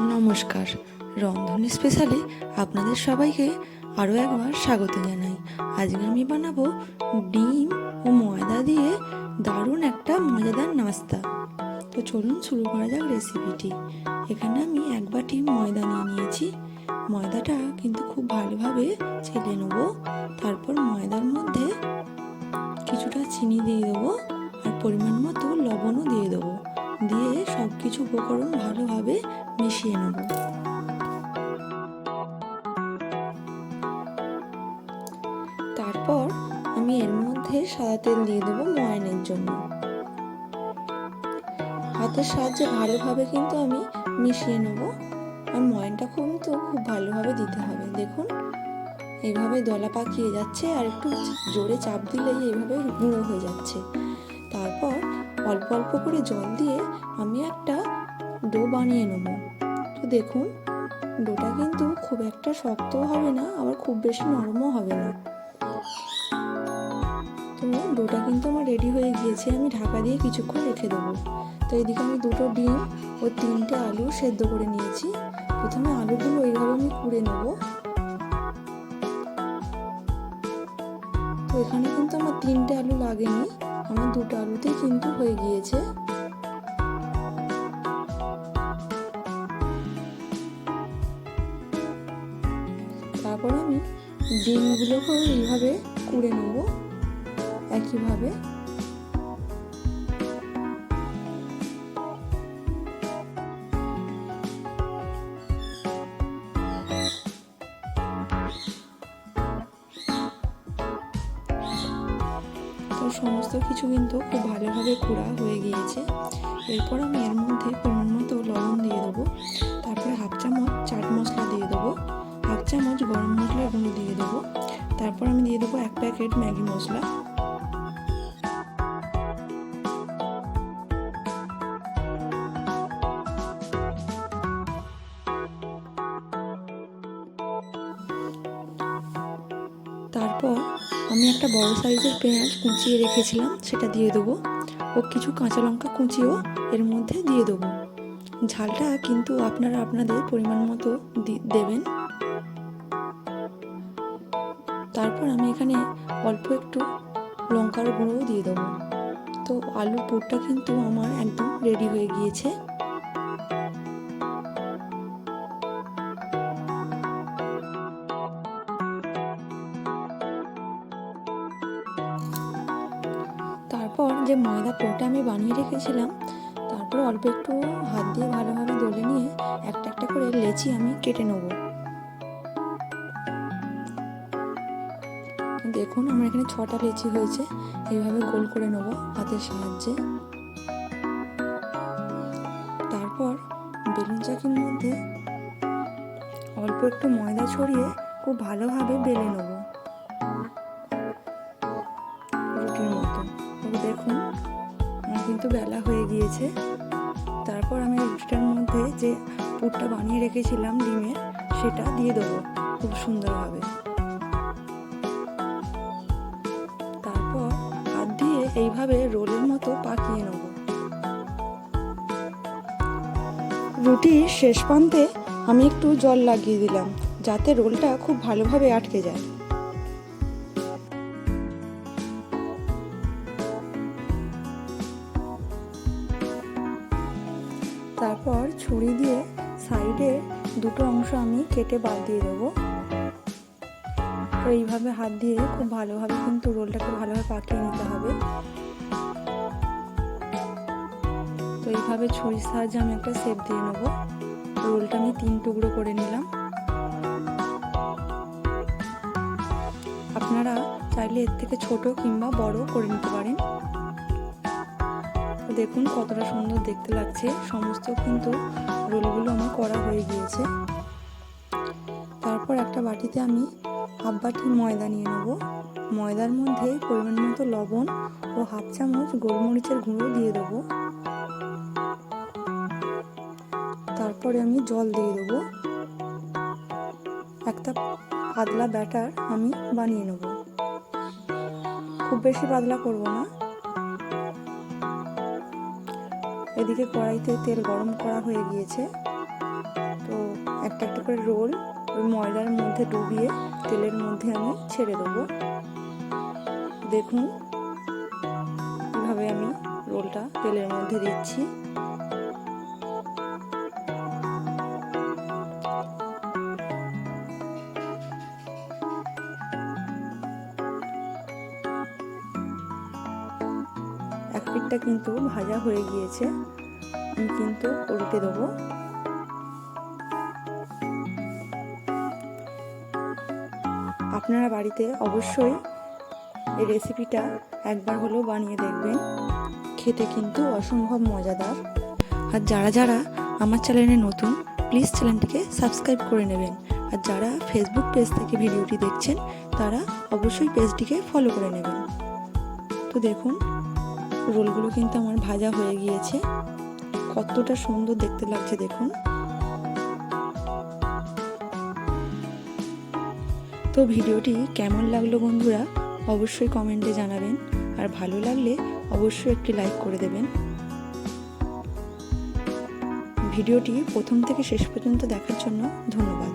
নমস্কার। রন্ধন স্পেশালে আপনাদের সবাইকে আরও একবার স্বাগত জানাই। আজকে আমি বানাবো ডিম ও ময়দা দিয়ে দারুণ একটা মজাদার নাস্তা। তো চলুন শুরু করা যাক রেসিপিটি এখানে আমি এক বাটি ময়দা নিয়ে নিয়েছি। ময়দাটা কিন্তু খুব ভালোভাবে ছেলে নেব। তারপর ময়দার মধ্যে কিছুটা চিনি দিয়ে দেবো আর পরিমাণ মতো লবণও দিয়ে দেবো। দিয়ে সব কিছু উপকরণ ভালোভাবে মিশিয়ে নেব। তারপর আমি এর মধ্যে সাদা তেল দিয়ে দেবো ময়ানের জন্য। হাতের সাহায্যে ভালোভাবে কিন্তু আমি মিশিয়ে নেব। আর ময়ানটা কিন্তু খুব ভালোভাবে দিতে হবে। দেখুন এইভাবে দলা পাকিয়ে যাচ্ছে আর একটু জোরে চাপ দিলেই এইভাবে গুঁড়ো হয়ে যাচ্ছে। তারপর অল্প অল্প করে জল দিয়ে আমি একটা ডো বানিয়ে নেব। তো দেখুন ডোটা কিন্তু খুব একটা শক্তও হবে না, আবার খুব বেশি নরমও হবে না। তো ডোটা কিন্তু আমার রেডি হয়ে গিয়েছে, আমি ঢাকা দিয়ে কিছুক্ষণ রেখে দেবো। তো এদিকে আমি দুটো ডিম ও তিনটে আলু সেদ্ধ করে নিয়েছি। প্রথমে আলুগুলো এইভাবে আমি কুড়ে নেব। তো এখানে কিন্তু আমার তিনটে আলু লাগেনি, আমার দুটো আলুতেই কিন্তু হয়ে গিয়েছে। ডিমগুলোকেও এইভাবে কুড়ে নেব। একইভাবে। সমস্ত কিছু কিন্তু খুব ভালোভাবে কুড়া হয়ে গিয়েছে। এরপর আমি এর মধ্যে পরিমাণ প্যাকেট ম্যাগি মশলা তারপর আমি একটা বড় সাইজের পেঁয়াজ কুচিয়ে রেখেছিলাম, সেটা দিয়ে দেবো। ও কিছু কাঁচা লঙ্কা কুচিও এর মধ্যে দিয়ে দেবো। ঝালটা কিন্তু আপনারা আপনাদের পরিমাণ মতো দেবেন। তারপর আমি এখানে অল্প একটু লঙ্কার গুঁড়োও দিয়ে দেবো। তো আলুর পুরটা কিন্তু আমার একদম রেডি হয়ে গিয়েছে। তারপর যে ময়দা পোটা আমি বানিয়ে রেখেছিলাম, তারপর অল্প একটু হাত দিয়ে ভালোভাবে দলে নিয়ে একটা একটা করে লেচি আমি কেটে নেব। দেখুন, আমার এখানে ছটা লেচি হয়েছে। এইভাবে গোল করে নেব হাতের সাহায্যে। তারপর বেলুন চাকির মধ্যে অল্প একটু ময়দা ছড়িয়ে খুব ভালোভাবে বেলে নেব। রুটির মতো। দেখুন, আমার কিন্তু বেলা হয়ে গিয়েছে। তারপর আমি রুটিটার মধ্যে যে পুরটা বানিয়ে রেখেছিলাম ডিমের, সেটা দিয়ে দেবো খুব সুন্দরভাবে। এইভাবে রোলের মতো পাকিয়ে নেব। রুটির শেষ প্রান্তে আমি একটু জল লাগিয়ে দিলাম, যাতে রোলটা খুব ভালোভাবে আটকে যায়। তারপর ছুরি দিয়ে সাইডে দুটো অংশ আমি কেটে বাদ দিয়ে দেবো। তো এইভাবে হাত দিয়ে খুব ভালোভাবে কিন্তু রোলটাকে ভালোভাবে পাকিয়ে নিতে হবে। তো এইভাবে ছুরির সাহায্যে আমি একটা শেপ দিয়ে নেব। রোলটা আমি তিন টুকরো করে নিলাম। আপনারা চাইলে এর থেকে ছোট কিংবা বড় করে নিতে পারেন। দেখুন কতটা সুন্দর দেখতে লাগছে। সমস্ত কিন্তু রোলগুলো আমার করা হয়ে গিয়েছে। তারপর একটা বাটিতে আমি হাফ বাটি ময়দা নিয়ে নেব। ময়দার মধ্যে পরিমাণ মতো লবণ ও হাফ চামচ গোলমরিচের গুঁড়ো দিয়ে দেবো। তারপরে আমি জল দিয়ে দেবো। একটা পাতলা ব্যাটার আমি বানিয়ে নেব। খুব বেশি পাতলা করব না। এদিকে কড়াইতে তেল গরম করা হয়ে গিয়েছে। তো একটা একটা করে রোল ওই ময়দার মধ্যে ডুবিয়ে তেলের মধ্যে আমি ছেড়ে দেবো। দেখুন কীভাবে আমি রোলটা তেলের মধ্যে দিচ্ছি। এক পিঠটা কিন্তু ভাজা হয়ে গিয়েছে কিন্তু উল্টে দেবো। আপনারা বাড়িতে অবশ্যই এই রেসিপিটা একবার হলেও বানিয়ে দেখবেন। খেতে কিন্তু অসম্ভব মজাদার। আর যারা যারা আমার চ্যানেলে নতুন প্লিজ চ্যানেলটিকে সাবস্ক্রাইব করে নেবেন। আর যারা ফেসবুক পেজ থেকে ভিডিওটি দেখছেন, তারা অবশ্যই পেজটিকে ফলো করে নেবেন। তো দেখুন, রোলগুলো কিন্তু আমার ভাজা হয়ে গিয়েছে। কতটা সুন্দর দেখতে লাগছে, দেখুন। তো ভিডিওটি কেমন লাগল বন্ধুরা, অবশ্যই কমেন্টে জানাবেন। আর ভালো লাগলে অবশ্যই একটি লাইক করে দেবেন। ভিডিওটি প্রথম থেকে শেষ পর্যন্ত দেখার জন্য ধন্যবাদ।